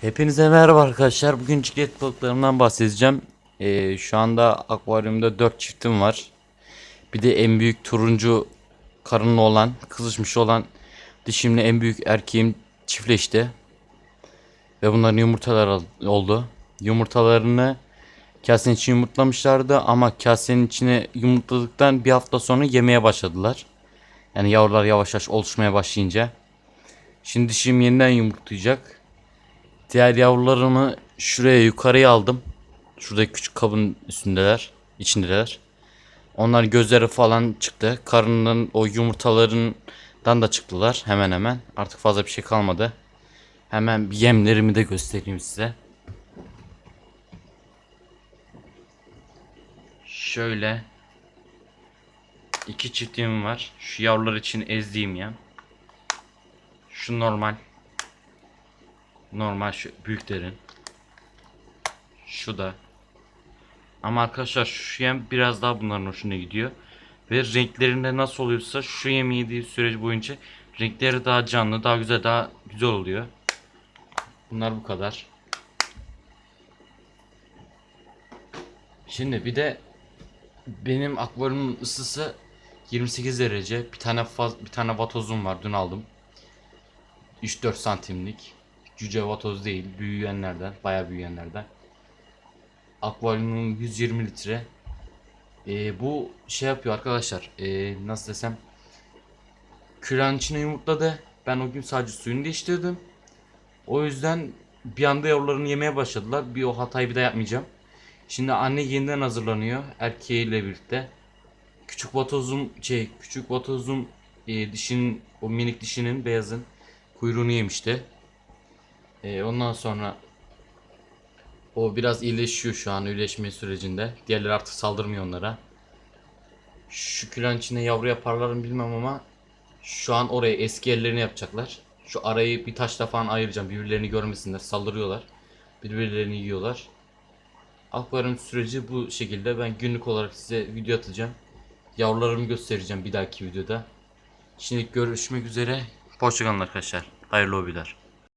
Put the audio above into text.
Hepinize merhaba arkadaşlar. Bugün ciklet balıklarımdan bahsedeceğim. Ee, şu anda akvaryumda 4 çiftim var. Bir de en büyük turuncu karınlı olan, kızışmış olan dişimle en büyük erkeğim çiftleşti. Ve bunların yumurtalar al- oldu. Yumurtalarını kasenin içine yumurtlamışlardı ama kasenin içine yumurtladıktan bir hafta sonra yemeye başladılar. Yani yavrular yavaş yavaş oluşmaya başlayınca. Şimdi dişim yeniden yumurtlayacak. Diğer yavrularımı şuraya yukarıya aldım. Şurada küçük kabın üstündeler, içindeler. Onlar gözleri falan çıktı. Karnının o yumurtalarından da çıktılar hemen hemen. Artık fazla bir şey kalmadı. Hemen yemlerimi de göstereyim size. Şöyle iki çiftim var. Şu yavrular için ezdiğim yem. Şu normal. Normal şu büyüklerin. Şu da. Ama arkadaşlar şu yem biraz daha bunların hoşuna gidiyor. Ve renklerinde nasıl oluyorsa şu yemi yediği süreci boyunca renkleri daha canlı, daha güzel, daha güzel oluyor. Bunlar bu kadar. Şimdi bir de benim akvaryumun ısısı 28 derece. Bir tane faz, bir tane vatozum var dün aldım. 3-4 santimlik. Cüce vatoz değil. Büyüyenlerden. Bayağı büyüyenlerden. Akvaryumum 120 litre. Ee, bu şey yapıyor arkadaşlar. Ee, nasıl desem. Küren içine yumurtladı. Ben o gün sadece suyunu değiştirdim. O yüzden bir anda yavrularını yemeye başladılar. Bir o hatayı bir daha yapmayacağım. Şimdi anne yeniden hazırlanıyor. Erkeğiyle birlikte. Küçük vatozum şey küçük vatozum e, dişinin o minik dişinin beyazın kuyruğunu yemişti. E, ondan sonra o biraz iyileşiyor şu an iyileşme sürecinde. Diğerleri artık saldırmıyor onlara. Şu külen içinde yavru yaparlar mı bilmem ama şu an oraya eski yerlerini yapacaklar. Şu arayı bir taşla falan ayıracağım. Birbirlerini görmesinler. Saldırıyorlar. Birbirlerini yiyorlar. Akvaryum süreci bu şekilde. Ben günlük olarak size video atacağım. Yavrularımı göstereceğim bir dahaki videoda. Şimdilik görüşmek üzere. Hoşçakalın arkadaşlar. Hayırlı hobiler.